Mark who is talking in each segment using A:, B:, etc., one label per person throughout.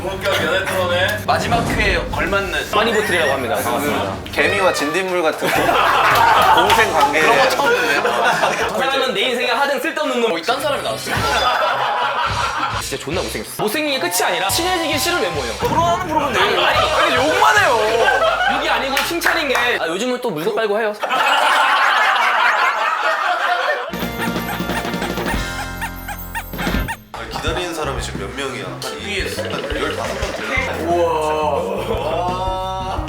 A: 본격 연애 토론의 마지막 회에 걸맞는
B: 빠니보틀이라고 합니다. 반갑습니다.
C: 개미와 진딧물 같은 공생 관계.
A: 그런 거 처음 듣네요.
B: 그 사람은 내 인생에 하등 쓸데없는 놈.
A: 뭐 이딴 사람이 나왔어요.
B: 진짜 존나 못생겼어. 못생긴 게 끝이 아니라 친해지기 싫은 외모예요.
A: 토론하는 부르면 돼.
B: 아니,
A: 아니 욕만 해요.
B: 욕이 아니고 칭찬인 게 아, 요즘은 또 물고 빨고 해요.
C: 사람이 지금 몇 명이야? 한
A: 위에
C: 15명 되는데.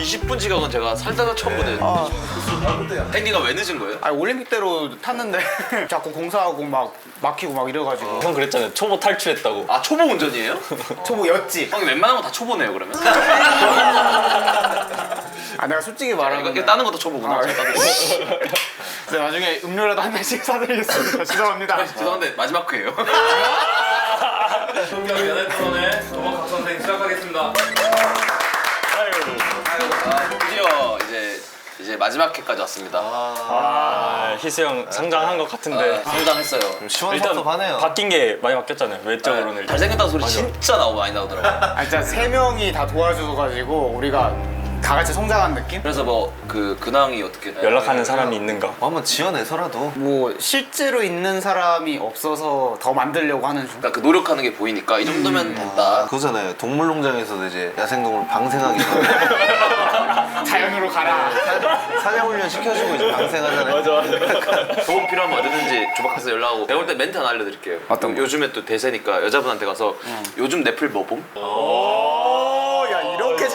A: 20분 지각은 제가 살다가 처음 보는. 땡기가 왜 늦은 거예요?
D: 아니 올림픽대로 탔는데 자꾸 공사하고 막 막히고 막 이래가지고
E: 형 그랬잖아요. 초보 탈출했다고.
A: 아 초보 운전이에요?
D: 초보 였지
A: 형이 웬만한 거다 초보네요 그러면.
D: 아 내가 솔직히 말하면
A: 이거 따는 것도 초보구나.
D: 아,
A: 제가 따는 거.
D: 네, 나중에 음료라도 한 잔씩 사드리겠습니다 죄송합니다
A: 죄송한데 마지막 회예요. 본격 연애 토론의 조박학 선생 시작하겠습니다. 아, 드디어 이제 이제 마지막 회까지 왔습니다.
E: 아, 희수 형 성장한 것 같은데.
A: 아, 성장했어요.
C: 시원섭섭하네요.
E: 바뀐 게 많이 바뀌었잖아요. 외적으로는 일단.
A: 잘생겼다는 소리 진짜 나오고 많이 나오더라고.
D: 아 진짜 세 명이 다 도와줘가지고 우리가 다 같이 성장한 느낌?
A: 그래서 뭐 그 근황이 어떻게
E: 연락하는 사람이 있는가.
C: 뭐 한번 지어내서라도.
D: 뭐 실제로 있는 사람이 없어서 더 만들려고 하는 중
A: 그러니까 그 노력하는 게 보이니까 이 정도면 된다.
C: 그거잖아요. 동물농장에서도 이제 야생동물 방생하기
D: 자연으로 가라
C: 사냥훈련 시켜주고 이제 방생하잖아요. 맞아.
A: 도움 필요하면 언제든지 조박해서 연락하고 내가 볼 때 멘트 하나 알려드릴게요.
D: 어떤 거?
A: 요즘에 또 대세니까 여자분한테 가서 요즘 넷플 뭐 봄?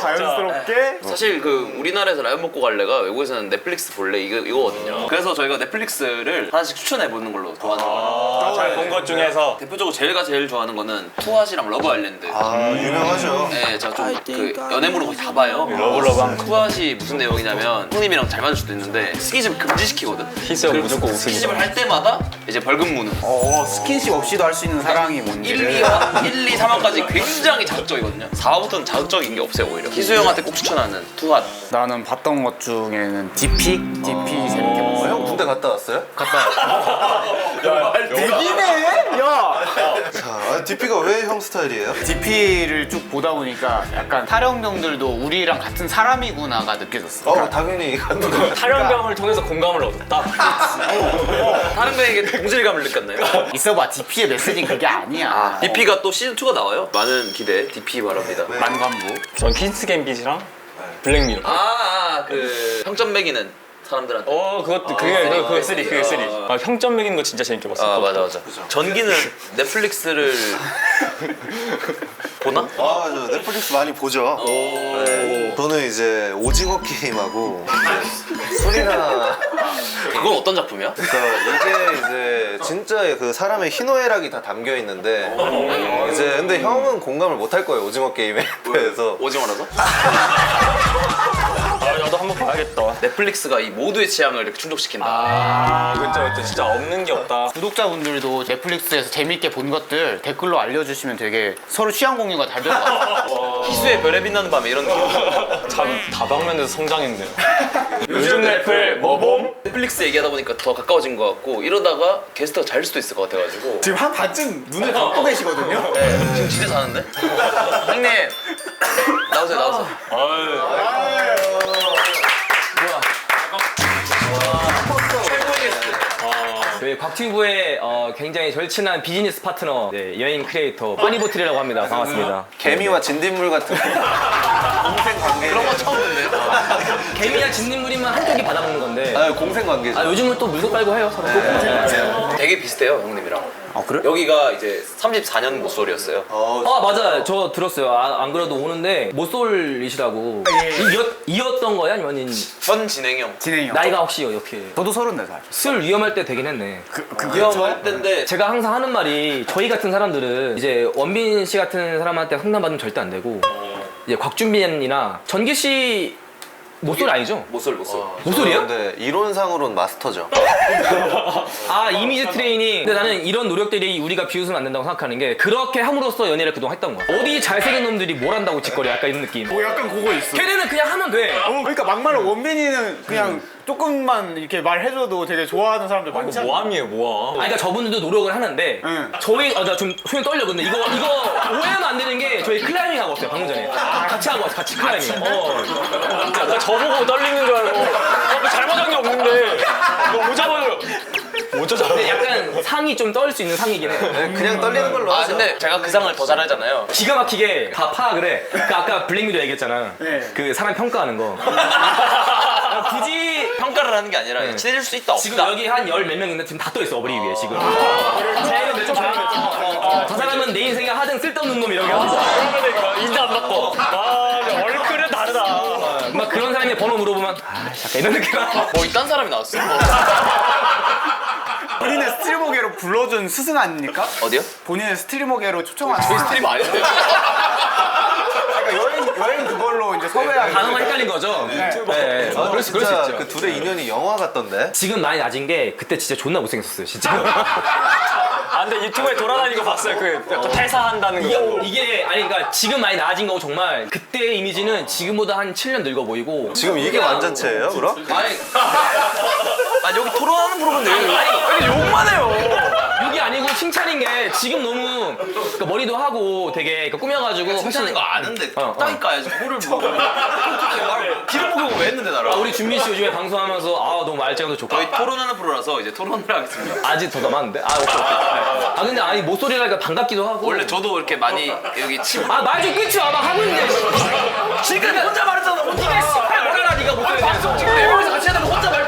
D: 오야 이렇게 자연스럽게
A: 사실 그 우리나라에서 라면 먹고 갈래가 외국에서는 넷플릭스 볼래 이거 이거거든요. 그래서 저희가 넷플릭스를 하나씩 추천해 보는 걸로 좋아하는 거예요.
E: 잘 본 것 중에서
A: 대표적으로 제가 제일 좋아하는 거는 투핫이랑 러브 아일랜드.
C: 아 유명하죠.
A: 네, 제가 좀 그 연애물을 거의 다 봐요.
E: 러블러블
A: 투핫이 무슨 내용이냐면 형님이랑 잘 맞을 수도 있는데 스킨십을 금지시키거든. 그리고
E: 무조건 우승이다.
A: 스킨십을 할 때마다 이제 벌금 무는.
D: 어 스킨십 없이도 할 수 있는 사랑이
A: 1,
D: 뭔지를
A: 2와 1, 2, 3화까지 굉장히 자극적이거든요. 4화부터는 자극적인 게 없어요 오히려. 희수 형한테 꼭 추천하는 투핫.
D: 나는 봤던 것 중에는 DP? DP 재밌게
C: 어,
D: 봤어요
C: 형 군대 갔다 왔어요?
D: 대기네?
C: 아, DP가 왜 형 스타일이에요?
D: DP를 쭉 보다 보니까 약간 탈영병들도 우리랑 같은 사람이구나가 느껴졌어
C: 어, 당연히
E: 탈영병을 통해서 공감을 얻었다.
A: 다른 배에게 동질감을 느꼈나요?
D: 있어봐 DP의 메시지는 그게 아니야
A: DP가 또 시즌 2가 나와요. 많은 기대 DP 바랍니다.
D: 만관부
E: 전 퀸스 갬빗이랑 블랙미러.
A: 아, 아, 그 평점 매기는 사람들한테.
E: 어 그것도 그게
A: 아,
E: 그거 그거
A: 쓰리.
E: 쓰리 그게 쓰리. 아, 평점 매기는 거 진짜 재밌게 봤어.
A: 아 맞아 맞아. 전기는 넷플릭스를 보나?
C: 아, 저 넷플릭스 많이 보죠. 네. 저는 이제 오징어 게임하고 술이나
A: 그건 어떤 작품이야?
C: 그러니까 이게 이제 진짜 그 사람의 희노애락이 다 담겨 있는데 이제 근데 형은 공감을 못 할 거예요 오징어 게임에 대해서
A: 오징어라서?
E: 아 나도 한번 봐야겠다.
A: 넷플릭스가 이 모두의 취향을 이렇게 충족시킨다.
E: 아 그쵸 그쵸 진짜 없는 게 없다.
D: 구독자분들도 넷플릭스에서 재밌게 본 것들 댓글로 알려주시면 되게 서로 취향 공유가 잘 될 것 같아요
A: 희수의 별에 빛나는 밤에 이런 느낌.
E: 참 다방면에서 성장했네요. 요즘 넷플 뭐봄?
A: 넷플릭스 얘기하다 보니까 더 가까워진 것 같고 이러다가 게스트가 잘 수도 있을 것 같아가지고.
D: 지금 한 반쯤 눈을 감고 계시거든요
A: 네, 지금 진짜 자는데? 형님 나오세요 나오세요. 게스트.
B: 저희 곽튜브의 어, 굉장히 절친한 비즈니스 파트너 네, 여행 크리에이터 빠니보틀이라고 합니다. 반갑습니다.
C: 개미와 진딧물 같은 공생 관계
A: 그런 거 처음 듣네요.
B: 개미나 진딧물이면 한쪽이 받아먹는 건데
C: 아 공생 관계죠
B: 아, 요즘은 또 물고 빨고 해요 서로.
A: 되게 비슷해요 형님이랑.
D: 아 그래?
A: 여기가 이제 34년 모쏠이었어요.
C: 어,
B: 아 맞아요. 저 들었어요. 아, 안 그래도 오는데 모쏠이시라고. 이었, 이었던 거야? 아니면
A: 현 진행형.
D: 진행이요
B: 나이가 혹시 이렇게?
D: 저도 34살.
B: 술 위험할 때 되긴 했네.
D: 그, 그,
A: 위험할 때인데
B: 제가 항상 하는 말이 저희 같은 사람들은 이제 원빈 씨 같은 사람한테 상담 받으면 절대 안 되고 이제 곽준빈이나 전기 씨 모쏠 아니죠?
A: 모쏠 모쏠.
B: 모쏠이요?
C: 근데 이론상으로는 마스터죠.
B: 아 이미지 트레이닝 근데 나는 이런 노력들이 우리가 비웃으면 안 된다고 생각하는 게 그렇게 함으로써 연애를 그동안 했던 거야 어디 잘생긴 놈들이 뭘 한다고 짓거려 약간 이런 느낌
D: 뭐 약간 그거 있어.
B: 걔네는 그냥 하면 돼
D: 어, 그러니까 막말로 원빈이는 그냥 조금만 이렇게 말해줘도 되게 좋아하는 사람들 많지 않아?
E: 모함이에요 모함.
B: 아니, 그러니까 저분들도 노력을 하는데
D: 응.
B: 저희 아나좀 손이 떨려 근데 이거 이거 오해하면 안 되는 게 저희 클라이밍 하고 왔어요 방금 전에 같이 하고 왔어 같이 클라이밍 어.
E: 나 저보고 떨리는 줄 알고. 어, 뭐 잘못한 게 없는데. 이거 오자마자. 오자마자.
B: 근데 약간 상이 좀 떨 수 있는 상이긴 해
C: 네, 그냥 떨리는 걸로
A: 아
C: 하죠.
A: 근데 제가 그 상을 더 잘하잖아요.
B: 기가 막히게 다 파악을 해. 그 아까 블랙미러 얘기했잖아.
D: 네.
B: 그 사람 평가하는 거.
A: 하는 게 아니라 친해질 수 있다 없다.
B: 지금 여기 한 열 몇 명 있는데 지금 다 떠 있어 어버리 위에 지금. 쟤는 내좀 저 사람은 내 인생에 하등 쓸데없는 놈 이런 게 없어.
E: 그러니까 인사 안 받고. 아, 근데 얼굴은 다르다.
B: 막 그런 사람이 번호 물어보면 아 약간 이런 느낌.
A: 뭐 이딴 사람이 나왔어.
D: 본인의 스트리머계로 불러준 스승 아닙니까?
A: 어디요?
D: 본인의 스트리머계로 초청한
A: 저희. 스트리머 아닌데.
D: 그러니까 여행 여행 이제 섭외한.
B: 단어가 헷갈린 거죠. 네. 네.
C: 아,
B: 그럴 수 그럴 수
C: 진짜
B: 있죠.
C: 그 둘의 인연이 영화 같던데.
B: 지금 많이 낮은 게 그때 진짜 존나 못생겼었어요 진짜.
E: 아, 근데 유튜브에 돌아다니는 거 봤어요. 그 약간 퇴사한다는 거.
B: 이게, 아니 그러니까 지금 많이 나아진 거고 정말 그때의 이미지는 지금보다 한 7년 늙어 보이고
C: 지금 이게
B: 그냥
C: 완전체예요, 그럼?
A: 아니. 아 여기 토론하는 프로인데 왜 이렇게 욕만 해요?
B: 욕이 아니고 칭찬인 게 지금 너무 그러니까 머리도 하고 되게 그 꾸며가지고
A: 칭찬인 거 아는데
B: 어, 어.
A: 적당히 까야지 호를 뭐 기름 먹이고 왜 했는데 나를
B: 아, 우리 준민 씨 요즘에 방송하면서 아 너무 말짱도 좋고
A: 저희 토론하는 프로라서 이제 토론을 하겠습니다.
B: 아직 더 남았는데? 아 오케이 오케이. 아 근데 아니 모쏠이라니까 반갑기도 하고.
A: 원래 저도 이렇게 많이 여기 침
B: 아말 좀 끊지 마막 하고 있는데
A: 지금 혼자 말했잖아 혼자.
B: 네가 씨발 뭐라나 네가 모쏠이
A: 방송 지금 네 명이서 같이 하는데 혼자 말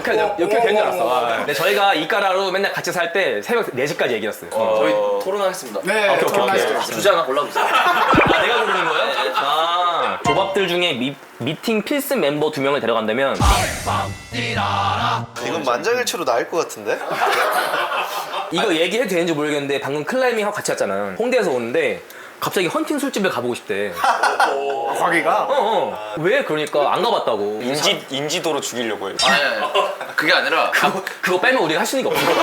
A: 다 하면서
B: 뭘아 욕해 욕해 된줄 알았어. 아, 근데 저희가 이까라로 맨날 같이 살 때 새벽 4시까지 얘기했어요.
A: 저희 토론하겠습니다.
D: 네,
B: 오케이, 오케이,
D: 토론하시죠.
A: 주제 하나 골라보세요.
B: 아 내가 고르는 거예요? 아 조밥들 중에 미, 미팅 필수 멤버 두 명을 데려간다면?
C: 이건 만장일치로 나을 것 같은데?
B: 이거 얘기해도 되는지 모르겠는데 방금 클라이밍하고 같이 왔잖아. 홍대에서 오는데 갑자기 헌팅 술집에 가보고 싶대
D: 과기가.
B: 어 어 왜 그러니까 안 가봤다고
E: 인지 인지도로 죽이려고 해요.
A: 아니 아니 그게 아니라
B: 그거, 그거 빼면 우리가 할수 있는 게 없어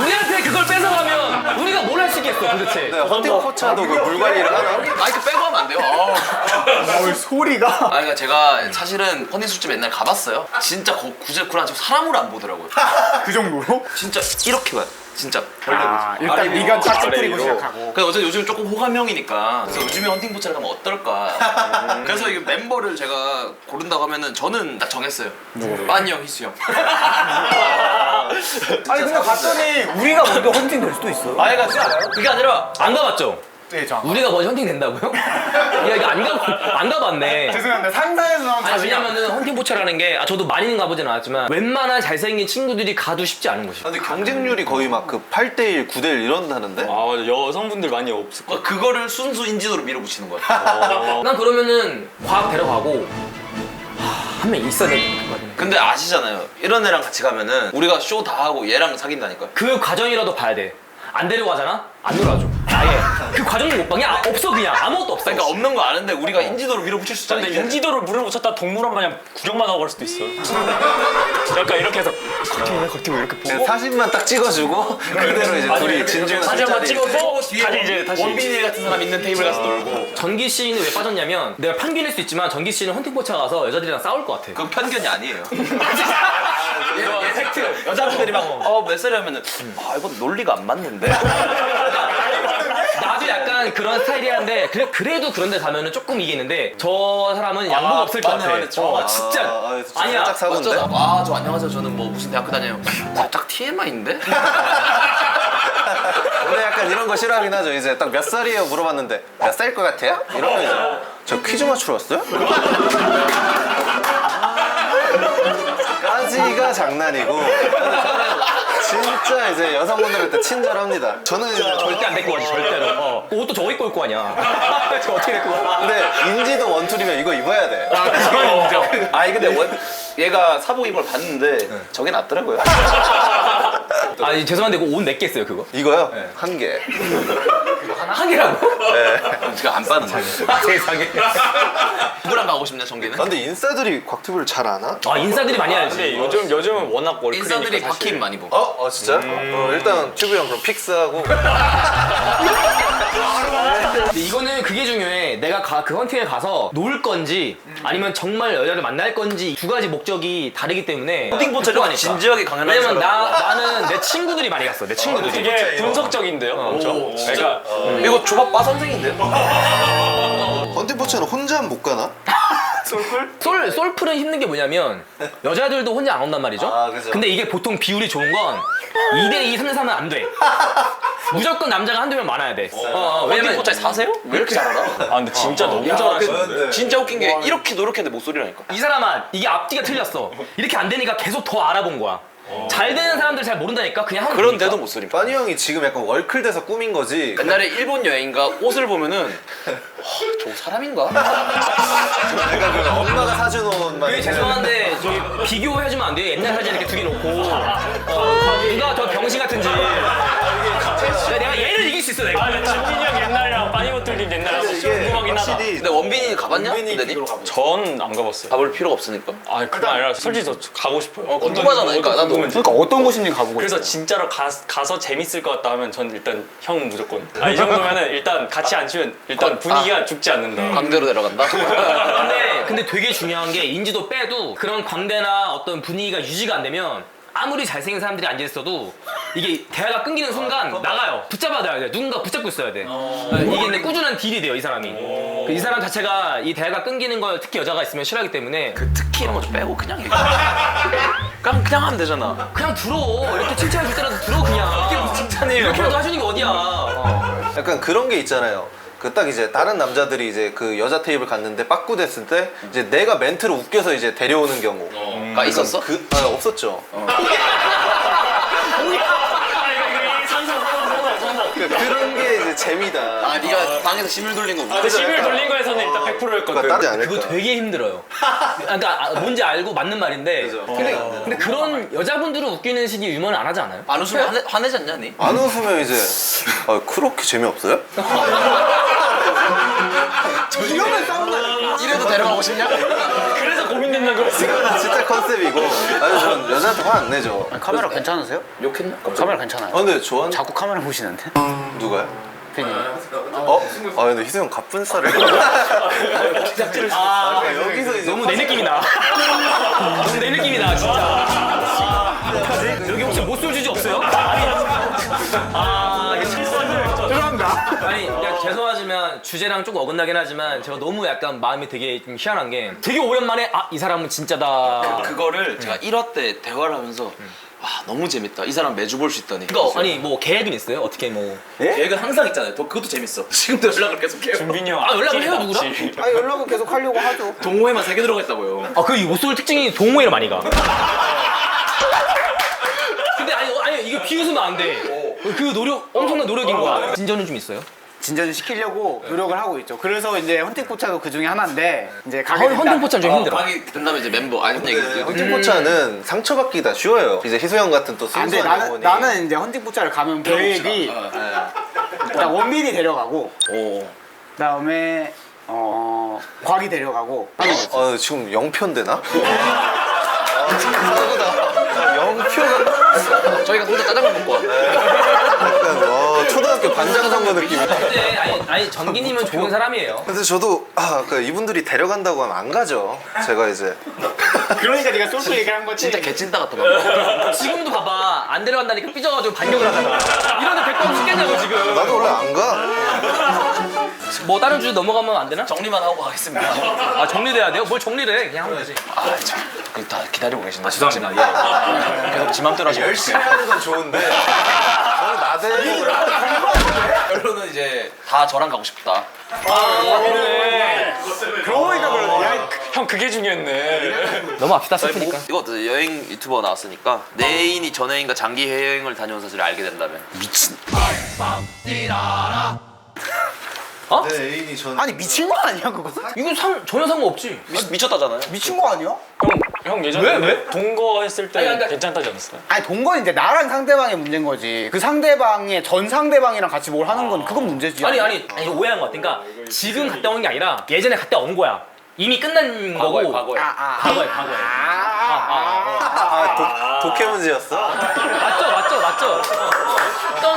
B: 우리한테 그걸 뺏어가면 우리가 뭘 할 수 있겠어 도대체
C: 네, 헌팅 포차도 그 물 관리를 하나?
A: 마이크 빼고 하면 안 돼요 아.
D: 뭘 소리가.
A: 아, 그러니까 제가 사실은 헌팅 술집 옛날 가봤어요. 진짜 거, 구제 쿨한 척 사람으로 안 보더라고요.
D: 그 정도로?
A: 진짜 이렇게 봐요. 진짜.
D: 아, 일단 네가 짝짓 뿌리고 시작하고.
A: 그래서 어차피 요즘 조금 호감형이니까 그래서 요즘에 헌팅 포차를 가면 어떨까. 그래서 이게 멤버를 제가 고른다고 하면은 저는 딱 정했어요. 빠니 형, 희수 형.
D: 아니 근데 봤더니 우리가 먼저 헌팅 될 수도 있어.
A: 아니 그러니까 그게 아니라
B: 안 가봤죠?
D: 네, 저.
B: 우리가 먼저 헌팅 된다고요? 야 이거 안, 가, 안 가봤네
D: 죄송한데 상상에서 나온
B: 아니
D: 자신이
B: 왜냐면은 헌팅 포차라는 게 아, 저도 많이는 가보진 않았지만 웬만한 잘생긴 친구들이 가도 쉽지 않은 곳이에요
C: 근데 경쟁률이 거의 막 그 8대1, 9대1 이런다는데?
E: 아 맞아 여성분들 많이 없을 거.
A: 그거를 순수 인지도로 밀어붙이는 거야.
B: 난 그러면은 과학 데려가고 한 명 있어야 될것 같아
A: 근데 아시잖아요. 이런 애랑 같이 가면은 우리가 쇼 다 하고 얘랑 사귄다니까.
B: 그 과정이라도 봐야 돼안 데려가잖아? 안 놀아줘 아예 그 과정도 못 봐. 그냥 아, 없어 그냥 아무것도 없어
A: 그러니까 없는 거 아는데 우리가 인지도로 밀어붙일 수 있잖아.
E: 근데. 인지도를 물을 못 찾다 동물원 마냥 구경만 하고 갈 수도 있어. 약간 이렇게 해서 곽태민이 곽태민 이렇게
C: 그냥
E: 보고
C: 사진만 딱 찍어주고 그대로 이제 둘이 진주는
E: 사진 한번
C: 술자리.
E: 찍어서 다시 이제 다시
A: 원빈이 같은 사람 있는 테이블 가서 놀고.
B: 전기 씨는 왜 빠졌냐면 내가 편견일 수 있지만 전기 씨는 헌팅포차 가서 여자들이랑 싸울 것 같아
A: 그건 편견이 아니에요. 얘, 얘 팩트. 여자분들이 막, 어, 몇 살이 하면은, 아, 이건 논리가 안 맞는데.
B: 약간 그런 스타일이란데 그래, 그래도 그런 데 가면은 조금 이기는데 저 사람은 양보가 없을 것
A: 맞네,
B: 같아
A: 맞네. 저
B: 어,
A: 맞아.
B: 진짜
C: 아, 아,
B: 아니야
C: 살짝 사고인데?
A: 맞죠? 아, 저 안녕하세요. 저는 뭐 무슨 대학교 다녀요. 살짝 TMI인데?
C: 근데 약간 이런 거 싫어하긴 하죠. 이제 딱 몇 살이에요 물어봤는데 몇 살일 것 같아요? 이러면 이제 저 퀴즈 맞추러 왔어요? 까지가 장난이고 진짜 이제 여성분들한테 친절합니다. 저는 이제
B: 절대 안 데리고 가지 절대로 어. 옷도 저거 입고 올 거 아니야 저 어떻게 데리고 가
C: 근데 인지도 원툴이면 이거 입어야 돼.
A: 그건 인정. 아니, 근데 원, 얘가 사복 걸 봤는데, 저게 낫더라고요.
B: 아 죄송한데 그거 옷몇 개 있어요 그거?
C: 이거요? 한 개.
B: 한 사기라고?
A: 제가 안 빠는데.
B: 세상에.
A: 누구랑 가고 싶냐 전기는?
C: 아, 근데 인싸들이 곽튜브를 잘 아나?
B: 아 인싸들이 많이 알지.
E: 근데 요즘 요즘은 워낙 머리
A: 인싸들이
E: 사실.
A: 바퀴 많이 보고.
C: 어? 어 진짜? 어, 일단 튜브 형 그럼 픽스하고
B: 근데 이거는 그게 중요해. 내가 가, 그 헌팅에 가서 놀 건지 아니면 정말 여자를 만날 건지 두 가지 목적이 다르기 때문에
A: 헌팅 포차를
B: 하니까.
A: 진지하게 강연하는
B: 왜냐면 나. 나는 내 친구들이 많이 갔어. 내 친구들이.
E: 되게 분석적인데요, 엄청. 그러니까
A: 이거 조밥바 선생인데요?
C: 헌팅포차는 혼자 못 가나?
B: 솔 솔플은 힘든 게 뭐냐면 여자들도 혼자 안 온단 말이죠.
C: 아, 그죠.
B: 근데 이게 보통 비율이 좋은 건 2대 2, 3대 3은 안 돼. 무조건 남자가 한두 명 많아야 돼. 어, 어,
A: 헌팅
B: 왜냐면
A: 포차에 사세요? 왜 이렇게 잘 알아?
E: 아 근데 진짜 너무 잘하시는데.
A: 진짜 웃긴 게 이렇게 노력했는데 목소리라니까.
B: 이 사람아 이게 앞뒤가 틀렸어. 이렇게 안 되니까 계속 더 알아본 거야. 잘 되는 사람들 잘 모른다니까 그냥 하면
A: 그런데도
B: 되니까.
A: 목소리.
C: 빠니 형이 지금 약간 월클 돼서 꾸민 거지
A: 옛날에 일본 여행가 옷을 보면은 와, 저 사람인가?
C: 내가 그 엄마가 사준 옷만
B: 되게 죄송한데 저기 비교해주면 안 돼요? 옛날 사진 이렇게 두 개 놓고 어, 누가 더 병신 같은지 내가, 얘를 이길 수 있어 내가
E: 아 근데 진민이 빠니보틀님 옛날이랑 좀
C: 이게
E: 궁금하긴.
C: 확실히
A: 근데 원빈이 가봤냐?
C: 원빈이
A: 근데니?
C: 비교로 가보자.
E: 전 안 가봤어요.
A: 가볼 필요가 없으니까.
E: 아 그게 아니라 솔직히 저 가고 싶어요.
A: 어, 궁금하잖아, 그러니까 나도.
D: 그러니까 어떤 곳인지 가보고
E: 그래서
D: 있어요.
E: 진짜로 가, 가서 재밌을 것 같다 하면 전 일단 형 무조건. 아 이 정도면은 일단 같이 안 치면 일단 분위기가 죽지 않는다.
A: 광대로 내려간다.
B: 근데, 근데 되게 중요한 게 인지도 빼도 그런 광대나 어떤 분위기가 유지가 안 되면 아무리 잘생긴 사람들이 앉아 있어도 이게 대화가 끊기는 순간 나가요. 붙잡아야 돼. 누군가 붙잡고 있어야 돼. 이게 근데 꾸준한 딜이 돼요, 이 사람이. 그이 사람 자체가 이 대화가 끊기는 걸 특히 여자가 있으면 싫어하기 때문에
A: 그 특히 이런 거 좀 빼고 그냥 얘기해. 그냥 그냥 하면 되잖아.
B: 그냥 들어. 이렇게 칭찬해 줄 때라도 들어, 그냥. 이게 무슨 칭찬이에요? 이렇게라도 해주는 게 어디야. 어.
C: 약간 그런 게 있잖아요. 그 딱 이제 다른 남자들이 이제 그 여자 테이블 갔는데 빠꾸 됐을 때 이제 내가 멘트로 웃겨서 이제 데려오는 경우.
A: 가 있었어?
C: 그 아, 없었죠. 그, 그런 게 이제 재미다.
A: 아 네가 방에서 심을 돌린 거.
E: 아, 근데 10일 돌린 거에서는 일단 100%였거든.
C: 그러니까 따지 않을까.
B: 그거 되게 힘들어요. 그러니까 아, 뭔지 알고 맞는 말인데. 근데, 근데 그런 여자분들은 웃기는 식의 유머는 안 하지 않아요?
A: 안 웃으면 화내, 화내지 않냐 니?
C: 안 웃으면 이제 아, 그렇게 재미없어요?
A: 이래도 데려가고 싶냐?
E: 고민된다는 거였어.
C: 진짜 컨셉이고 아니 전 여자한테 화 안 내죠.
D: 카메라 괜찮으세요?
A: 욕했나?
D: 카메라 괜찮아요.
C: 아 근데 좋아하는
D: 자꾸 카메라 보시는데?
C: 누가요?
D: 팬이.
C: 어? 아 근데 희승 갑분 살을 아, 여기서 이제
B: 너무 내 느낌이 나. 너무 내 느낌이 나, 진짜. 여기 혹시 못쏠 주지 없어요? 아. 아니, 그냥 죄송하지만 주제랑 조금 어긋나긴 하지만 제가 너무 약간 마음이 되게 좀 희한한 게 되게 오랜만에 아, 이 사람은 진짜다.
A: 그거를 제가 1화 때 대화를 하면서 와 너무 재밌다. 이 사람 매주 볼 수 있다니.
B: 그러니까 아니 뭐 계획은 있어요? 어떻게 뭐?
A: 계획은 항상 있잖아요. 더 그것도 재밌어. 지금도 연락을 계속 해요.
E: 준빈이 형.
B: 아, 연락을 해요. 누구랑?
D: 아 연락은 계속 하려고 하죠.
A: 동호회만 세개 들어가 있다고요.
B: 아, 그 못쏠 특징이 동호회를 많이 가. 근데 아니, 아니 이거 비웃으면 안 돼. 그 노력 엄청난 노력인 거야. 진전은 좀 있어요?
D: 진전을 시키려고 노력을 하고 있죠. 그래서 이제 헌팅포차도 그 중에 하나인데 이제 가게
B: 헌-
D: 된다.
B: 헌팅포차는 좀 힘들어.
A: 방이 된다면 이제 멤버 아니 얘기
C: 네, 헌팅포차는 상처받기가 쉬워요. 이제 희소형 같은 또
D: 아,
C: 순수한
D: 나는
C: 영혼이
D: 나는 이제 헌팅포차를 가면 계획이 일단 원빈이 데려가고
A: 오.
D: 그다음에 어 곽이 데려가고 하는 거지.
C: 아 지금 영표인 되나? 아, 영표가
A: 저희가 혼자 짜장면 먹고 와.
C: 약간 와, 초등학교 반장 선거 느낌.
B: 근데 아니, 아니 전기님은 좋은 사람이에요.
C: 근데 저도 아, 그 이분들이 데려간다고 하면 안 가죠. 제가 이제
D: 그러니까 네가 솔솔 얘기를 한 거지.
A: 진짜 개찐따 같다 방.
B: 지금도 봐봐 안 데려간다니까 삐져가지고 반격을 하잖아. 이런데 백번 죽겠냐고 지금.
C: 나도 원래 안 가.
B: 뭐 다른 주제 넘어가면 안 되나?
A: 정리만 하고 가겠습니다.
B: 아 정리돼야 돼요? 뭘 정리를 해? 그냥 하면 되지.
A: 아 참. 그다 기다리고 계신다. 죄송합니다. 계속 지 맘대로 하시고.
C: 열심히 하는 건 좋은데 너무 나대고
A: 결론은 이제 다 저랑 가고 싶다.
D: 그러니까 그러네. 야,
E: 형 그게 중요했네.
B: 넘어갑시다
A: 뭐,
B: 슬프니까.
A: 이거 어떠세요? 여행 유튜버 나왔으니까 내 애인이 전 애인과 장기 해외여행을 다녀온 사실을 알게 된다면
C: 내 애인이 전
D: 아니 미친 거 아니야 그거?
B: 이거 상, 전혀 상관없지.
A: 미, 미쳤다잖아요.
D: 미친 거 아니야?
E: 형 형 예전에
B: 왜, 왜?
E: 동거 했을 때
B: 아니, 그러니까-
E: 괜찮다지 않았어요?
D: 아니 동건 이제 나랑 상대방의 문제인 거지. 그 상대방의 전 상대방이랑 같이 뭘 하는 건 그건 문제지.
B: 아니 아니 아니 이거 오해한 것 같아. 그러니까 지금 갔다 온 게 아니라 예전에 갔다 온 거야. 이미 끝난
A: 과거에
B: 거고.
A: 과거에.
D: 아, 아.
B: 과거에 과거에.
C: 아, 독, 독해 문제였어?
B: 맞죠 맞죠 맞죠. 어떤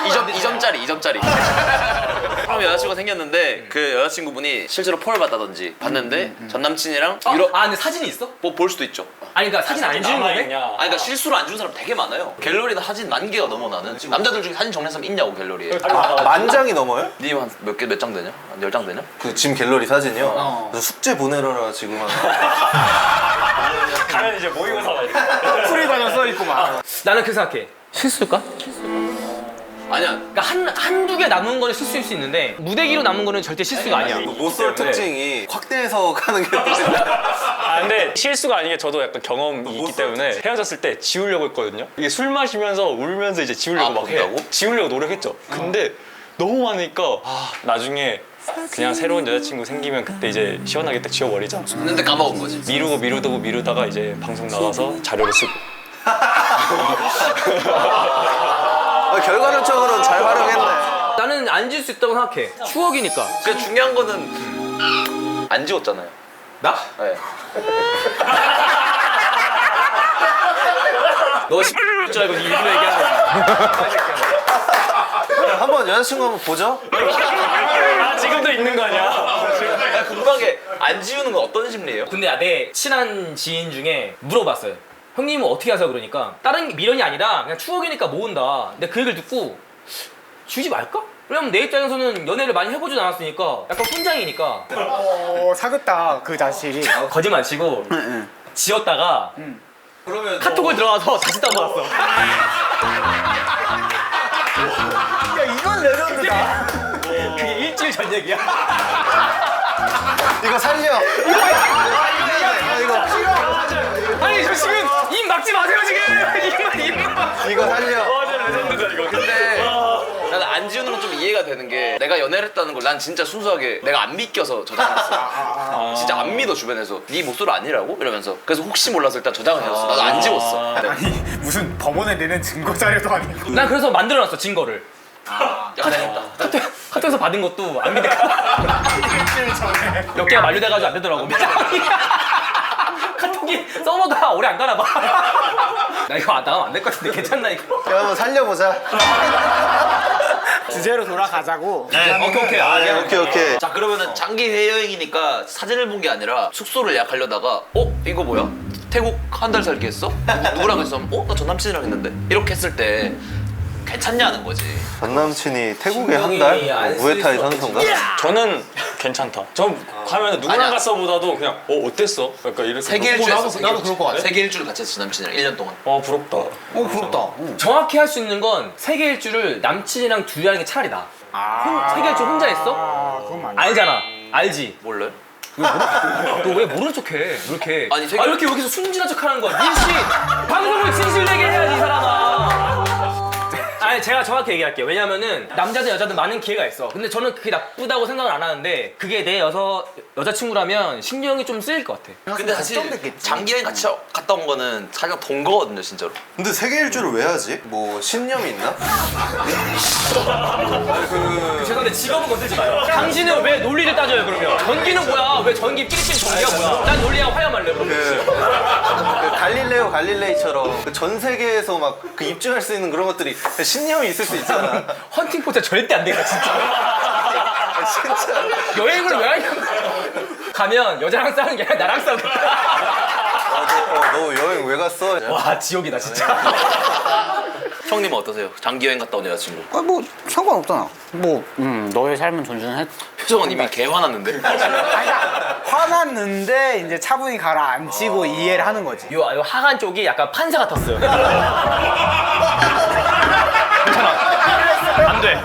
A: 2점 2점짜리 2점짜리. 처음 여자친구가 생겼는데 그 여자친구분이 실제로 폰을 받다든지 봤는데 전 남친이랑
B: 어?
A: 유럽
B: 아 근데 사진이 있어?
A: 뭐 볼 수도 있죠.
B: 아니 그러니까 사진 안 주는 거네?
E: 남아있냐?
A: 아니 그러니까 실수로 안 주는 사람 되게 많아요. 갤러리나 사진 만 개가 넘어 나는. 지금 남자들 중에 사진 정리한 사람 있냐고 갤러리에.
C: 아, 만 장이 넘어요?
A: 님한몇 개 몇 장 되냐? 한 열 장 되냐?
C: 그짐 갤러리 사진이요?
D: 어.
C: 그래서 숙제 보내라 지금 한
E: 가면 이제 모의고사 봐.
D: 풀이 과정 써 있고 막.
B: 나는 그 생각해. 실수일까?
A: 아니야.
B: 그러니까 한 한두 개 남은 거는 실수일 수 있는데 무대기로 남은 거는 절대 실수가 아니야.
C: 못쏠 특징이 확대해서 가는 게
E: 아 근데 실수가 아닌 게 저도 약간 경험이 있기 때문에 헤어졌을 때 지우려고 했거든요. 이게 술 마시면서 울면서 이제 지우려고
A: 아,
E: 막 해.
A: 본다고?
E: 지우려고 노력했죠. 근데 너무 많으니까 아, 나중에 그냥 새로운 여자친구 생기면 그때 이제 시원하게 딱 지워버리자.
A: 했는데 까먹은 거지.
E: 미루고 미루고 미루다가 이제 방송 나가서 자료를 쓰고.
C: 아, 결과론적으로는 잘 활용했네
B: 나는 안질수 있다고 생각해. 추억이니까.
A: 그 중요한 거는 안 지웠잖아요.
B: 나?
A: 네.
B: 너 X 줄 알고 네 일부러 얘기한 거지.
C: 한번 여자친구 한번 보죠?
E: 아 지금도 있는 거 아니야?
A: 야, 궁금하게 안 지우는 건 어떤 심리예요?
B: 근데 내 친한 지인 중에 물어봤어요. 형님은 어떻게 하세요? 그러니까 다른 게 미련이 아니라 그냥 추억이니까 모은다. 근데 그 얘기를 듣고 지우지 말까? 왜냐면 내 입장에서는 연애를 많이 해보진 않았으니까 약간 훈장이니까
D: 어 사긋다 그 자식이.
B: 거짓말 치고 지웠다가
C: 그러면
B: 카톡을 들어가서 다시 다운받았어.
D: 야 이건 레전드다.
B: 그게 일주일 전 얘기야.
C: 이거 살려 아, 이거
B: 아니 저 지금 입 막지 마세요 지금. 입만 입만.
C: 이거 살려
A: 근데 나는 안 지우는 건좀 이해가 되는 게 내가 연애를 했다는 걸 난 진짜 순수하게 내가 안 믿겨서 저장했어. 진짜 안 믿어 주변에서 네 목소리 아니라고 이러면서 그래서 혹시 몰라서 일단 저장을 해놨어. 나도 안 지웠어. 네.
D: 아니 무슨 법원에 내는 증거 자료도 아니고.
B: 난 그래서 만들어놨어 증거를.
A: 연애했다.
B: 카톡, 카톡에서 받은 것도 안 믿을까? 몇 개가 만료돼가지고 안 되더라고. 카톡이 서버가 오래 안 가나 봐. 나 이거 나가면 안 될 것 같은데 괜찮나 이거?
C: 야, 한번 살려보자
D: 주제로 돌아가자고.
B: 오케이 오케이. 아,
C: 네, 오케이 오케이
A: 자 그러면은 장기 해외여행이니까 사진을 본 게 아니라 숙소를 예약하려다가 어 이거 뭐야 태국 한 달 살기 했어 누- 누구랑 했어 어 나 전 남친이랑 했는데 이렇게 했을 때 괜찮냐는 거지
C: 전 남친이 태국에 한
B: 신경이
C: 달?
B: 안쓸
C: 무에타이
B: 수
C: 선수인가?
E: 저는 괜찮다. 저 가면 누구랑
A: 아니야.
E: 갔어보다도 그냥 어 어땠어? 약간 이렇게.
A: 세계
E: 어,
A: 일주
E: 나도
A: 했어
E: 나도 그럴 것 같아.
A: 세계 일주를 같이 했어 전 남친이랑 1년 동안
E: 어 부럽다.
D: 어 부럽다. 어.
B: 정확히 할 수 있는 건 세계 일주를 남친이랑 둘이 하는 게 차라리 나. 혼- 세계 일주 혼자 했어?
D: 아 그건 맞네.
B: 알잖아. 알지.
A: 몰라요?
B: 너 왜 모르는 척해? 이렇게.
A: 아니, 세계-
B: 아, 이렇게 여기서 순진한 척하는 거야. 민씨 방송을 진실되게 해야지 이 사람아. 아니 제가 정확히 얘기할게요. 왜냐면은 남자든 여자든 많은 기회가 있어. 근데 저는 그게 나쁘다고 생각을 안 하는데 그게 내 여서 여자친구라면 신경이 좀 쓰일 것 같아.
A: 근데 사실
D: 걱정됐겠지.
A: 장기여행 같이 갔다 온 거는 가장 돈 거거든요 진짜로
C: 근데 세계 일주를 왜 하지? 뭐 신념이 있나?
B: 죄송한데 직업은 건들지 마요. 당신은 왜 논리를 따져요 그러면? 전기는 뭐야? 왜 전기 끼리끼리 전기야 뭐야? 난 논리하고 화야말래 그러면.
C: 그, 그 갈릴레오 갈릴레이처럼 그전 세계에서 막 그 입증할 수 있는 그런 것들이 신 념이 있을 수 있잖아.
B: 헌팅 포차 절대 안 되겠다 진짜.
C: 진짜.
B: 여행을 왜 하냐고. 가면 여자랑 싸우는 게 아니라 나랑 싸우겠다.
C: 아, 너, 어, 너 여행 왜 갔어?
B: 와 지옥이다 진짜.
A: 형님은 어떠세요? 장기 여행 갔다 온 여자친구
D: 아 뭐 상관없잖아. 뭐 음, 너의 삶은 존중해.
A: 표정은 이미 개 화났는데
D: 화났는데 이제 차분히 가라앉히고 이해를 하는 거지.
B: 요, 요 하관 쪽이 약간 판사 같았어요. 괜찮아. 안 돼.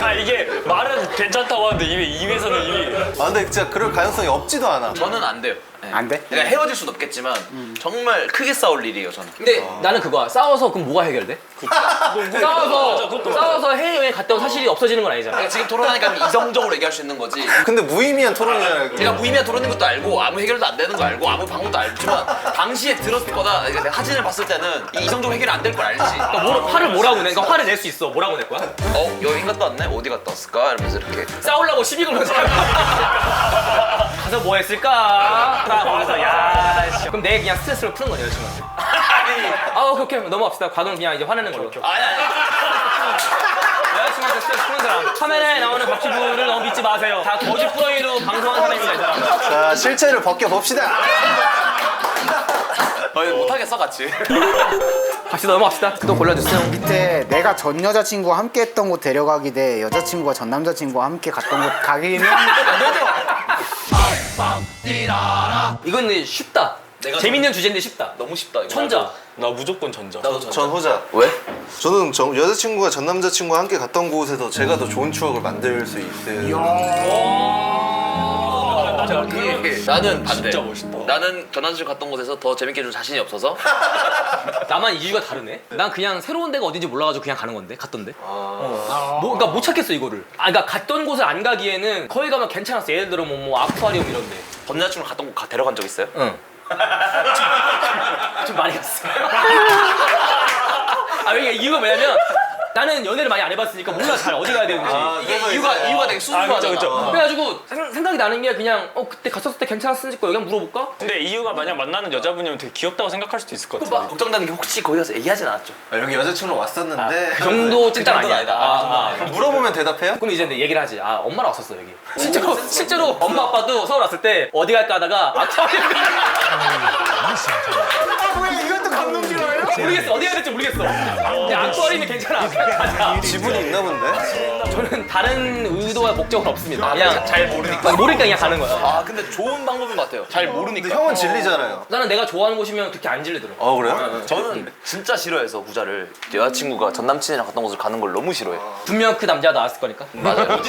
E: 아 이게 말은 괜찮다고 하는데 이미 입에서는 이미
C: 아 근데 진짜 그럴 가능성이 없지도 않아.
A: 저는 안 돼요
D: 안 돼?
A: 그러니까 헤어질 순 없겠지만 정말 크게 싸울 일이에요 저는.
B: 근데 나는 그거야. 싸워서 그럼 뭐가 해결돼? 싸워서 싸워서 해외여행 갔다 온 사실이 없어지는 건 아니잖아.
A: 그러니까 지금 토론하니까 이성적으로 얘기할 수 있는 거지.
C: 근데 무의미한 토론이잖아요. 그거.
A: 제가 무의미한 토론인 것도 알고 아무 해결도 안 되는 거 알고 아무 방법도 알지만 당시에 들었을 거다. 그러니까 내가 사진을 봤을 때는 이 이성적으로 해결이 안 될 걸 알지.
B: 그러니까 뭐, 화를 뭐라고 내? 그러니까 화를 낼 수 있어. 뭐라고 낼 거야?
A: 어 여행 갔다 왔네? 어디 갔다 왔을까? 이러면서 이렇게
B: 싸우려고 시비 사람. 가서 뭐 했을까? 딱 거기서 야. 씨. 그럼 내 그냥 스트레스를 푸는 거냐 여자친구한테. 아 오케이 오케이 넘어갑시다. 과거는 그냥 이제 화내는 걸로.
A: 아니 아니
B: 여자친구한테 스트레스 푸는 사람. 카메라에 나오는 박지부를 너무 믿지 마세요. 다 거짓 프로이로 방송하는 사람입니다 이 사람.
C: 자 실체를 벗겨봅시다.
A: 어, 못하겠어 같이
B: 갑시다 넘어갑시다. 또 골라주세요.
D: 밑에 내가 전 여자친구와 함께 했던 곳 데려가기 대 여자친구가 전 남자친구와 함께 갔던 곳 가기는
B: 이건 근데 쉽다.
A: 내가
B: 재밌는 주제인데 쉽다.
A: 너무 쉽다 이거
B: 천자.
E: 나 무조건 전자.
A: 나도
C: 전전 호자.
A: 왜?
C: 저는 전 여자친구가 전 남자친구와 함께 갔던 곳에서 제가 더 좋은 추억을 만들 수 있 는.
A: 이게 나는 반대
E: 진짜 멋있다.
A: 나는 전화주실 갔던 곳에서 더 재밌게 해줄 자신이 없어서
B: 나만 이유가 다르네. 난 그냥 새로운 데가 어딘지 몰라가지고 그냥 가는 건데 갔던데. 어. 뭐, 그러니까 못 찾겠어 이거를. 아, 그러니까 갔던 곳을 안 가기에는 거기 가면 괜찮았어. 예를 들어 뭐, 뭐 아쿠아리움 이런데.
A: 전 여자친구 갔던 곳 가- 데려간 적 있어요?
B: 응. 좀 많이 갔어. 아, 이게 이유가 뭐냐면 나는 연애를 많이 안 해봤으니까 몰라 잘 어디 가야 되는지.
A: 이게 이유가 이유가 되게 순수하잖아
E: 그쵸, 그쵸.
B: 그래가지고 생- 생각이 나는 게 그냥 어 그때 갔었을 때 괜찮았는지 거 여기 한번 물어볼까?
E: 근데 이유가 만약 만나는 여자분이면 되게 귀엽다고 생각할 수도 있을
A: 것막
E: 같아.
A: 걱정되는 게 혹시 거기 가서 얘기하진 않았죠?
C: 아, 여기 여자친구 왔었는데.
B: 그 정도 찐따는
A: 정도는
B: 아니다.
A: 아니다.
B: 아, 아.
C: 그럼 물어보면 대답해요?
B: 그럼 이제 얘기를 하지. 아 엄마랑 왔었어 여기. 실제로 실제로 엄마 아빠도 서울 왔을 때 어디 갈까 하다가 아쿠아리움.
D: 왜 이것도 감동스러워요?
B: 모르겠어 어디 가야 될지 모르겠어. 근데 아쿠아리움이 괜찮아. 그냥 가자.
C: 지분이 있나 본데?
B: 저는 다른 의도와 목적은 없습니다. 그냥
A: 잘 모르니까
B: 모르니까 그냥 가는 거야.
A: 아 근데 좋은 방법인 것 같아요 잘
C: 근데
A: 모르니까
C: 형은 진리잖아요.
B: 나는 내가 좋아하는 곳이면 그렇게 안 질리더라고.
C: 어 그래요?
A: 저는 진짜 싫어해서 후자를 여자친구가 전 남친이랑 갔던 곳을 가는 걸 너무 싫어해
B: 분명 그 남자가 나왔을 거니까.
A: 맞아요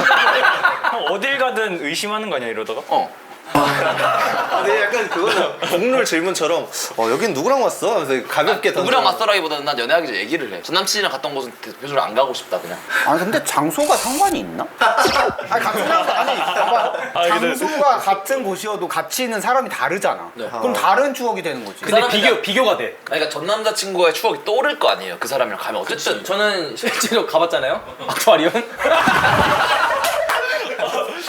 E: 형 어딜 가든 의심하는 거 아니야 이러다가?
A: 어
C: 근데 약간 그거는 공룰 질문처럼 어 여긴 누구랑 왔어? 하면서 가볍게 던져.
A: 누구랑 왔더라기보다는 난 연애하기 전에 얘기를 해. 전 남친이랑 갔던 곳은 대표적으로 안 가고 싶다 그냥.
D: 아니 근데 장소가 상관이 있나? 아니 같은 장소 아니 봐봐 장소가 같은 곳이어도 같이 있는 사람이 다르잖아 그럼 다른 추억이 되는 거지
B: 근데
A: 사람은
B: 비교 비교가 돼.
A: 그러니까 전 남자 친구의 추억이 떠오를 거 아니에요. 그 사람이랑 가면 어쨌든
B: 저는 실제로 가봤잖아요. 아쿠아리움.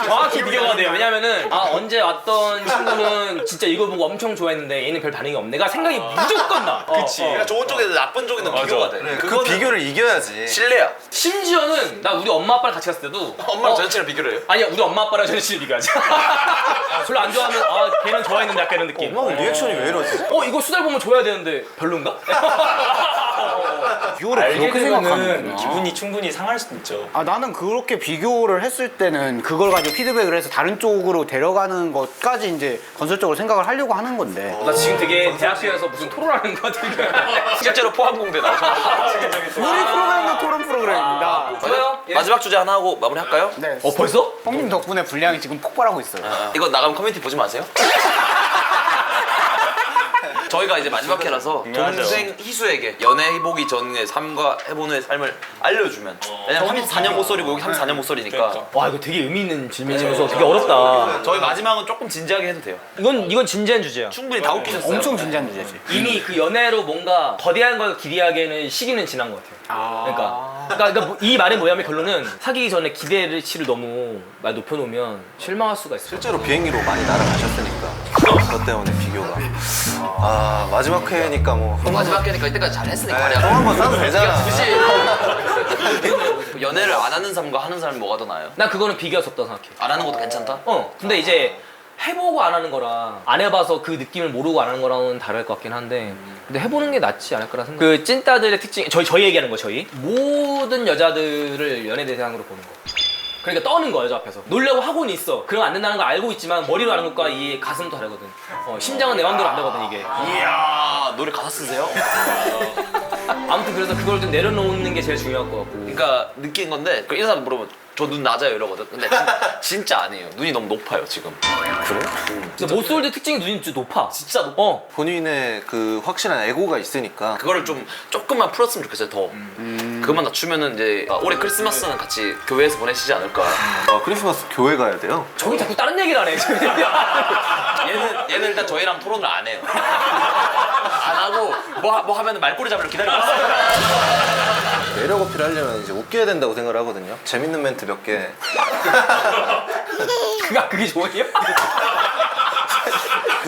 B: 정확히 비교가 돼요. 왜냐면은 아 언제 왔던 친구는 진짜 이거 보고 엄청 좋아했는데 얘는 별 반응이 없네. 가 생각이 무조건 나. 그치.
A: 그러니까 좋은 쪽에서 나쁜 쪽에는 비교가 돼.
C: 그
A: 그거는
C: 비교를 이겨야지.
A: 신뢰야.
B: 심지어는 나 우리 엄마 아빠랑 같이 갔을 때도
A: 엄마랑
B: 어,
A: 전 여친이랑 비교를 해요.
B: 아니야 우리 엄마 아빠랑 진짜 비교하지. 별로 안 좋아하면 아 걔는 좋아했는데 약간 이런 느낌.
C: 엄마 리액션이 왜 이러지?
B: 어 이거 수달 보면 좋아야 되는데 별론가?
D: 비교를
B: 알게
D: 그렇게
B: 되면은
D: 생각하는구나
E: 기분이 충분히 상할 수도 있죠.
D: 아 나는 그렇게 비교를 했을 때는 그걸 가지고 피드백을 해서 다른 쪽으로 데려가는 것까지 이제 건설적으로 생각을 하려고 하는 건데
B: 나 지금 되게 대학교에서 무슨 토론하는 것 같은데.
A: 실제로 포항공대 나오셨
D: 우리 프로그램도 토론 프로그램입니다
B: 좋아요. 예.
A: 마지막 주제 하나 하고 마무리할까요?
D: 네
B: 어 벌써?
D: 형님 덕분에 분량이 지금 폭발하고 있어요
A: 이거 나가면 커뮤니티 보지 마세요. 저희가 이제 마지막 회라서 동생 희수에게 연애 해보기 전의 삶과 해본 후의 삶을 알려주면 왜냐면 34년 못소리고 여기 34년 못소리니까
E: 그러니까.
B: 와 이거 되게 의미 있는 질문이면서 되게 어렵다.
A: 저희 마지막은 조금 진지하게 해도 돼요.
B: 이건 이건 진지한 주제야.
A: 충분히 다 웃기셨어요.
D: 엄청 진지한 주제지
B: 이미 그 연애로 뭔가 거대한 걸 기대하기에는 시기는 지난 것 같아요. 그러니까, 그러니까, 그러니까 뭐 이 말의 뭐냐면 결론은 사귀기 전에 기대치를 너무 많이 높여놓으면 실망할 수가 있어요.
C: 실제로 비행기로 많이 날아가셨으니까 그것 때문에 비교가. 아 마지막 회니까 뭐.
A: 마지막 회니까 이때까지 잘 했으니까
C: 네,
A: 말이야.
C: 형 한번 싸도 되잖아.
A: 굳이 연애를 안 하는 삶과 하는 삶이 뭐가 더 나아요?
B: 난 그거는 비교할 수 없다고 생각해.
A: 안 하는 것도 괜찮다?
B: 어, 근데 이제 해보고 안 하는 거랑 안 해봐서 그 느낌을 모르고 안 하는 거랑은 다를 것 같긴 한데 근데 해보는 게 낫지 않을까라 생각. 그 찐따들의 특징, 저희 저희 얘기하는 거 저희 모든 여자들을 연애 대상으로 보는 거. 그러니까 떠는 거야 여자 앞에서 놀려고 하고는 있어 그러면 안 된다는 걸 알고 있지만 머리로 하는 것과 이 가슴은 다르거든 어, 심장은 내 맘대로 안 되거든 이게
A: 이야 노래 가사 쓰세요?
B: 아무튼 그래서 그걸 좀 내려놓는 게 제일 중요할 것 같고
A: 그러니까 느낀 건데 그 이런 사람 물어보면 저 눈 낮아요 이러거든. 근데 진, 진짜 아니에요. 눈이 너무 높아요 지금.
B: 근데 모쏠들 특징이 눈이 진짜 높아.
A: 진짜 높.
B: 어.
C: 본인의 그 확실한 에고가 있으니까
A: 그거를 좀 조금만 풀었으면 좋겠어요 더. 그것만 낮추면은 이제 아, 올해 크리스마스는 같이 교회에서 보내시지 않을까.
C: 아, 크리스마스 교회 가야 돼요.
B: 저기 자꾸 다른 얘기를 하네.
A: 얘는 얘는 일단 저희랑 토론을 안 해요. 안 하고 뭐, 뭐 하면 말꼬리 잡으려 기다리고 있어요.
C: 매력 어필하려면 이제 웃겨야 된다고 생각을 하거든요. 재밌는 멘트 몇 개.
B: 그가 그게 좋아요?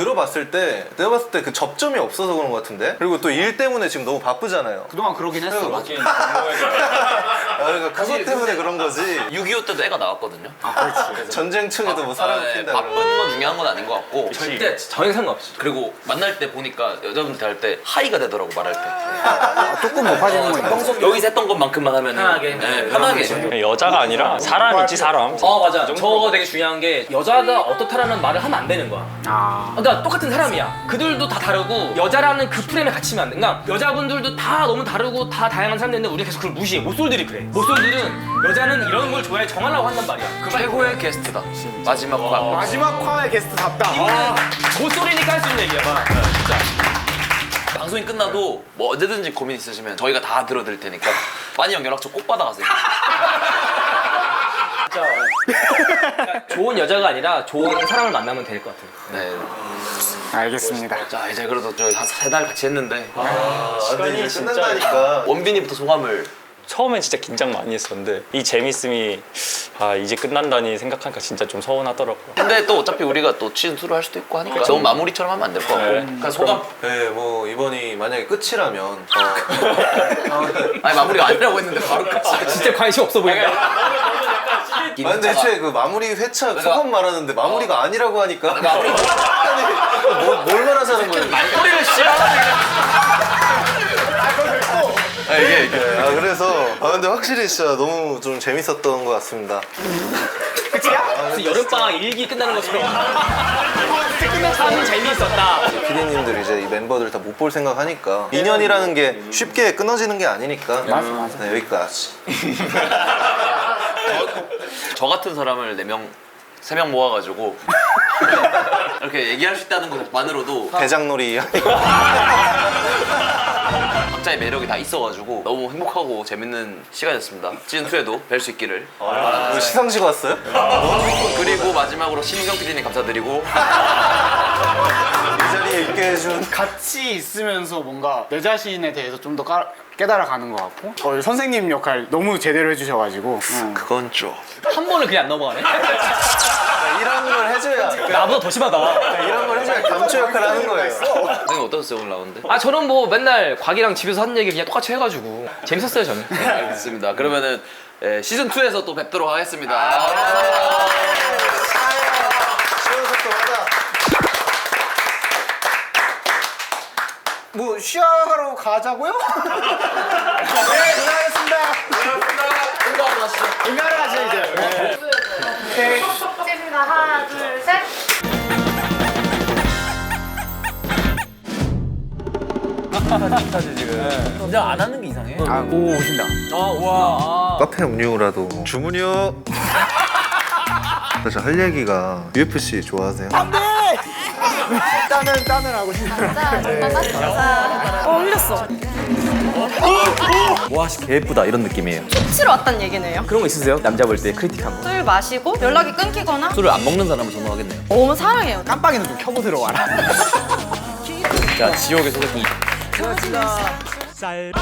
C: 들어봤을 때 내가 봤을 때 그 접점이 없어서 그런 것 같은데 그리고 또 일 때문에 지금 너무 바쁘잖아요.
D: 그동안 그러긴 했어.
C: 아, 그러니까 그것 때문에 그런 거지.
A: 6.25 때도 애가 나왔거든요.
C: 전쟁층에도 뭐 사람
A: 아, 네,
C: 핀다.
A: 바쁜 건 중요한 건 아닌 것 같고
B: 절대 전혀 상관없이.
A: 그리고 만날 때 보니까 여자분들 대할 때 하이가 되더라고 말할 때
D: 조금 높아지는 거 있나?
A: 여기서 했던 것만큼만 하면
B: 편하게.
A: 네, 편하게
E: 여자가 아니라 사람이지 사람.
B: 어 맞아.
E: 그 정도.
B: 저거 되게 중요한 게 여자가 어떻다라는 말을 하면 안 되는 거야.
D: 아.
B: 그 러니까 똑같은 사람이야. 그들도 다 다르고 여자라는 그 프레임에 갇히면 안 돼. 그러니까 여자분들도 다 너무 다르고 다 다양한 사람들인데 우리가 계속 그걸 무시해. 모쏠들이 그래. 모쏠들은 여자는 이런 걸 좋아해 정하려고 한단 말이야. 그 말.
A: 최고의 게스트다 마지막 화
D: 마지막 화의 게스트답다.
B: 이거는 모쏠이니까 할 수 있는 얘기야. 봐.
A: 방송이 끝나도 뭐 언제든지 고민 있으시면 저희가 다 들어드릴 테니까 많이 형 연락처 꼭 받아가세요
B: 좋은 여자가 아니라 좋은 사람을 만나면 될 것 같아요.
A: 네.
D: 알겠습니다.
A: 자 이제 그래도 저희 한세달 같이 했는데
C: 아, 이제
E: 진짜-
C: 끝난다니까.
A: 원빈이부터 소감을
E: 처음엔 진짜 긴장 많이 했었는데 이 재밌음이 아 이제 끝난다니 생각하니까 진짜 좀 서운하더라고요.
A: 근데 또 어차피 우리가 또 시즌 2를 할 수도 있고 하니까 너무 마무리처럼 하면 안 될 것 같고
E: 네.
A: 그러니까 소감
C: 네, 뭐 이번이 만약에 끝이라면 어,
A: 아니 마무리가 아니라고 했는데 바로 끝이
B: 진짜 관심 없어 보인다.
C: 아 근데 애초에 그 마무리 회차 소감 말하는데 마무리가 아니라고 하니까.
A: 마무리.
C: 아니, 뭐, 뭘 말하자는 거예요?
A: 말꼬리를 씌워가지고. 아 이게 이게.
C: 네, 아 그래서. 아 근데 확실히 진짜 너무 좀 재밌었던 것 같습니다.
B: 무슨 여름방학 일기 끝나는 것처럼. 참 재미있었다.
C: 피디님들 이제 이 멤버들 다 못 볼 생각하니까. 인연이라는 게 쉽게 끊어지는 게 아니니까. 맞아 맞아. 네, 여기까지
A: 저 같은 사람을 4명, 3명 모아가지고 이렇게 얘기할 수 있다는 것만으로도
C: 대장놀이
A: 각자의 매력이 다 있어가지고 너무 행복하고 재밌는 시간이었습니다. 시즌2에도 뵐 수 있기를
C: 뭐 시상식 왔어요?
A: 그리고 마지막으로 신경 PD님 감사드리고
C: 이 자리에 있게 해준
D: 같이 있으면서 뭔가 내 자신에 대해서 좀 더 깨달아가는 것 같고 어, 선생님 역할 너무 제대로 해주셔가지고 응.
A: 그건 좀
B: 한 번을 그냥 안 넘어가네.
C: 이런 걸 해줘야
B: 나보다 더 심하다.
C: 이런 걸 해줘야 감초 역할을 하는 거예요
A: 선생님 어떠셨어요 오늘 라운드?
B: 아 저는 뭐 맨날 곽이랑 집에서 하는 얘기 그냥 똑같이 해가지고 재밌었어요 저는.
A: 알겠습니다. 그러면은 예, 시즌 2에서 또 뵙도록 하겠습니다.
C: 시원섭섭하다
D: 뭐 쉬어하러 가자고요? 네, 고생하셨습니다. 응가를 하시죠 이제. 네.
F: 찍습니다. 하나, 둘, 셋.
B: 그냥 안 하는 게 이상해.
D: 아, 오 오신다.
C: 카페 음료라도 주문이요 저할 얘기가 UFC 좋아하세요?
D: 짠을 짠을 하고 싶다.
F: 자, 정말 맞다. 어, 흘렸어.
B: 와, 씨, 개 예쁘다 이런 느낌이에요.
F: 치러 왔단 얘기네요.
B: 그런 거 있으세요? 남자 볼 때 크리틱한 거?
F: 술 마시고 연락이 끊기거나
A: 술을 안 먹는 사람을 선호하겠네요.
F: 너무 사랑해요.
D: 깜빡이는 좀 켜고 들어와라.
B: 자, 지옥의 소개팅.
G: 쌀